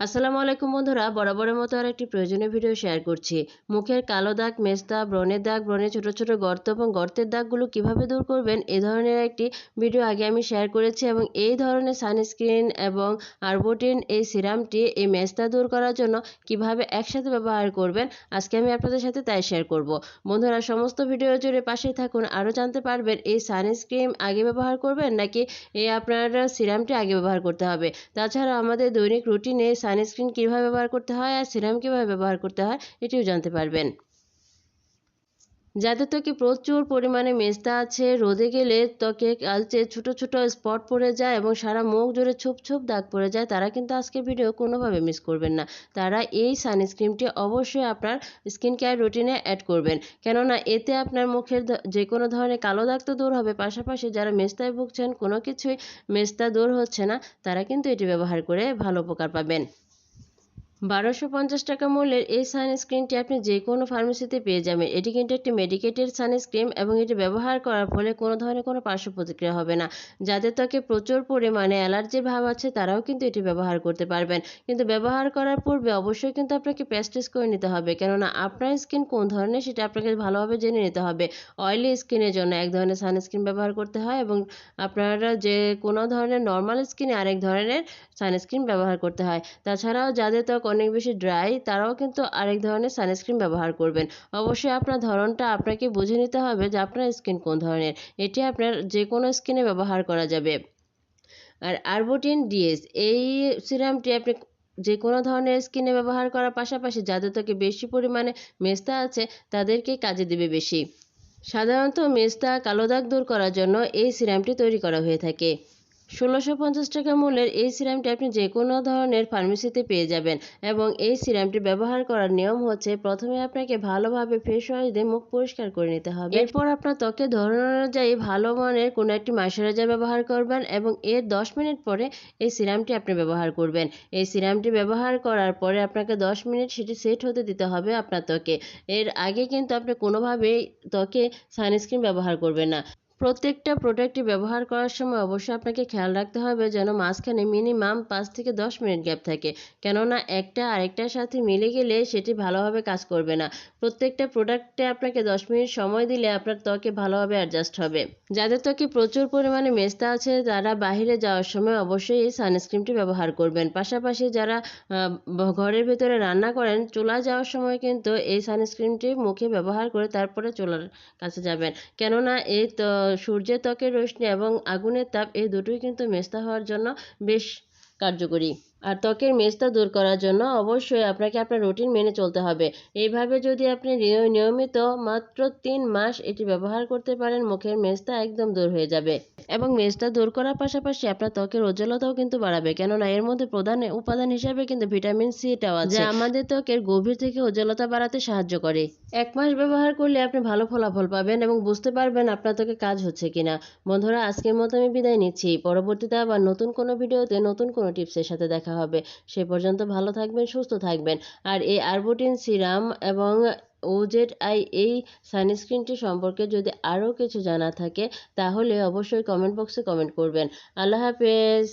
আসসালামু আলাইকুম বন্ধুরা, বরাবরের মতো আর একটি প্রয়োজনীয় ভিডিও শেয়ার করছি। মুখের কালো দাগ মেস্তা ব্রণের দাগ, ব্রণের ছোট ছোট গর্ত এবং গর্তের দাগগুলো কীভাবে দূর করবেন, এ ধরনের একটি ভিডিও আগে আমি শেয়ার করেছি এবং এই ধরনের সানস্ক্রিন এবং আরবোটিন এই সিরামটি এই মেস্তা দূর করার জন্য কীভাবে একসাথে ব্যবহার করবেন, আজকে আমি আপনাদের সাথে তাই শেয়ার করব। বন্ধুরা, সমস্ত ভিডিও জুড়ে পাশেই থাকুন, আরও জানতে পারবেন এই সানস্ক্রিন আগে ব্যবহার করবেন নাকি এই আপনারা সিরামটি আগে ব্যবহার করতে হবে। তাছাড়া আমাদের দৈনিক রুটিনে সানস্ক্রিন কীভাবে ব্যবহার করতে হয় আর সিরাম কীভাবে ব্যবহার করতে হয় এটিও জানতে পারবেন। যাদের ত্বকে প্রচুর পরিমাণে মেস্তা আছে, রোদে গেলে ত্বকে কালচে ছোট ছোট স্পট পড়ে যায় এবং সারা মুখ জুড়ে ছুপ ছুপ দাগ পড়ে যায়। তারা কিন্তু আজকের ভিডিও কোনোভাবে মিস করবেন না। তারা এই সানস্ক্রিনটি অবশ্যই আপনার স্কিন কেয়ার রুটিনে অ্যাড করবেন। কেননা এতে আপনার মুখের যে কোনো ধরনের কালো দাগ তো দূর হবে। পাশাপাশি যারা মেস্তায় ভুগছেন, কোনো কিছুই মেস্তা দূর হচ্ছে না। তারা কিন্তু এটি ব্যবহার করে ভালো উপকার পাবেন। বারোশো পঞ্চাশ টাকা মূল্যের এই সানস্ক্রিনটি আপনি যে কোনো ফার্মেসিতে পেয়ে যাবেন। এটি কিন্তু একটি মেডিকেটেড সানস্ক্রিন এবং এটি ব্যবহার করার ফলে কোনো ধরনের কোনো পার্শ্ব প্রতিক্রিয়া হবে না। যাদের ত্বকে প্রচুর পরিমাণে অ্যালার্জির ভাব আছে, তারাও কিন্তু এটি ব্যবহার করতে পারবেন। কিন্তু ব্যবহার করার পূর্বে অবশ্যই কিন্তু আপনাকে প্যাস্টেস করে নিতে হবে। কেননা আপনার স্কিন কোন ধরনের সেটা আপনাকে ভালোভাবে জেনে নিতে হবে। অয়েলি স্কিনের জন্য এক ধরনের সানস্ক্রিন ব্যবহার করতে হয় এবং আপনারা যে কোনো ধরনের নর্মাল স্কিনে আরেক ধরনের সানস্ক্রিন ব্যবহার করতে হয়। তাছাড়াও যাদের ত্বক অনেক বেশি ড্রাই তারাও কিন্তু আরেক ধরনের সানস্ক্রিন ব্যবহার করবেন। অবশ্যই আপনার ধরনটা আপনাকে বুঝে নিতে হবে যে আপনার স্কিন কোন ধরনের। এটি আপনার যে কোনো স্কিনে ব্যবহার করা যাবে। আর আরবোটিন ডিএস এই সিরামটি আপনি যে কোনো ধরনের স্কিনে ব্যবহার করার পাশাপাশি যাদের ত্বকে বেশি পরিমাণে মেস্তা আছে, তাদেরকে কাজে দেবে বেশি। সাধারণত মেস্তা কালো দাগ দূর করার জন্য এই সিরামটি তৈরি করা হয়ে থাকে। ষোলোশো পঞ্চাশ টাকা মূল্যের এই সিরামটি আপনি যে কোনো ধরনের ফার্মেসিতে পেয়ে যাবেন এবং এই সিরামটি ব্যবহার করার নিয়ম হচ্ছে প্রথমে আপনাকে ভালোভাবে ফেস ওয়াশ দিয়ে মুখ পরিষ্কার করে নিতে হবে। এরপর আপনার ত্বকের ধরন অনুযায়ী ভালো মানের কোনো একটি ময়শ্চারাইজার ব্যবহার করবেন এবং এর দশ মিনিট পরে এই সিরামটি আপনি ব্যবহার করবেন। এই সিরামটি ব্যবহার করার পরে আপনাকে দশ মিনিট সেটি সেট হতে দিতে হবে আপনার ত্বকে। এর আগে কিন্তু আপনি কোনোভাবেই ত্বকে সানস্ক্রিন ব্যবহার করবেন না। প্রত্যেকটা প্রোডাক্টটি ব্যবহার করার সময় অবশ্যই আপনাকে খেয়াল রাখতে হবে যেন মাঝখানে মিনিমাম পাঁচ থেকে দশ মিনিট গ্যাপ থাকে। কেননা একটা আরেকটার সাথে মিলে গেলে সেটি ভালোভাবে কাজ করবে না। প্রত্যেকটা প্রোডাক্টে আপনাকে দশ মিনিট সময় দিলে আপনার ত্বকে ভালোভাবে অ্যাডজাস্ট হবে। যাদের ত্বকে প্রচুর পরিমাণে মেস্তা আছে, তারা বাহিরে যাওয়ার সময় অবশ্যই এই সানস্ক্রিনটি ব্যবহার করবেন। পাশাপাশি যারা ঘরের ভেতরে রান্না করেন, চুলা যাওয়ার সময় কিন্তু এই সানস্ক্রিনটি মুখে ব্যবহার করে তারপরে চুলার কাছে যাবেন। কেননা এই সূর্যের ত্বকের রশ্মি এবং আগুনের তাপ এই দুটোই কিন্তু মেস্তা হওয়ার জন্য বেশ কার্যকরী। আর ত্বকের মেস্তা দূর করার জন্য অবশ্যই আপনাকে আপনার রুটিন মেনে চলতে হবে। এইভাবে যদি আপনি নিয়মিত মাত্র তিন মাস এটি ব্যবহার করতে পারেন, মুখের মেস্তা একদম দূর হয়ে যাবে। এবং মেস্তা দূর করার পাশাপাশি আপনার ত্বকের উজ্জ্বলতাও কিন্তু বাড়াবে। কেননা এর মধ্যে প্রধান উপাদান হিসাবে কিন্তু ভিটামিন সিটাও আছে। যা আমাদের ত্বকের গভীর থেকে উজ্জ্বলতা বাড়াতে সাহায্য করে। এক মাস ব্যবহার করলে আপনি ভালো ফলাফল পাবেন এবং বুঝতে পারবেন আপনার ত্বকে কাজ হচ্ছে কিনা। বন্ধুরা আজকের মতো আমি বিদায় নিচ্ছি। পরবর্তীতে আবার নতুন কোনো ভিডিওতে নতুন কোনো টিপসের সাথে দেখা হবে। সে পর্যন্ত ভালো থাকবেন সুস্থ থাকবেন। আর এই আরবোটিন সিরাম এবং ওজেড আই এই সানস্ক্রিনটি সম্পর্কে যদি আরও কিছু জানা থাকে, তাহলে অবশ্যই কমেন্ট বক্সে কমেন্ট করবেন। আল্লাহ হাফেজ।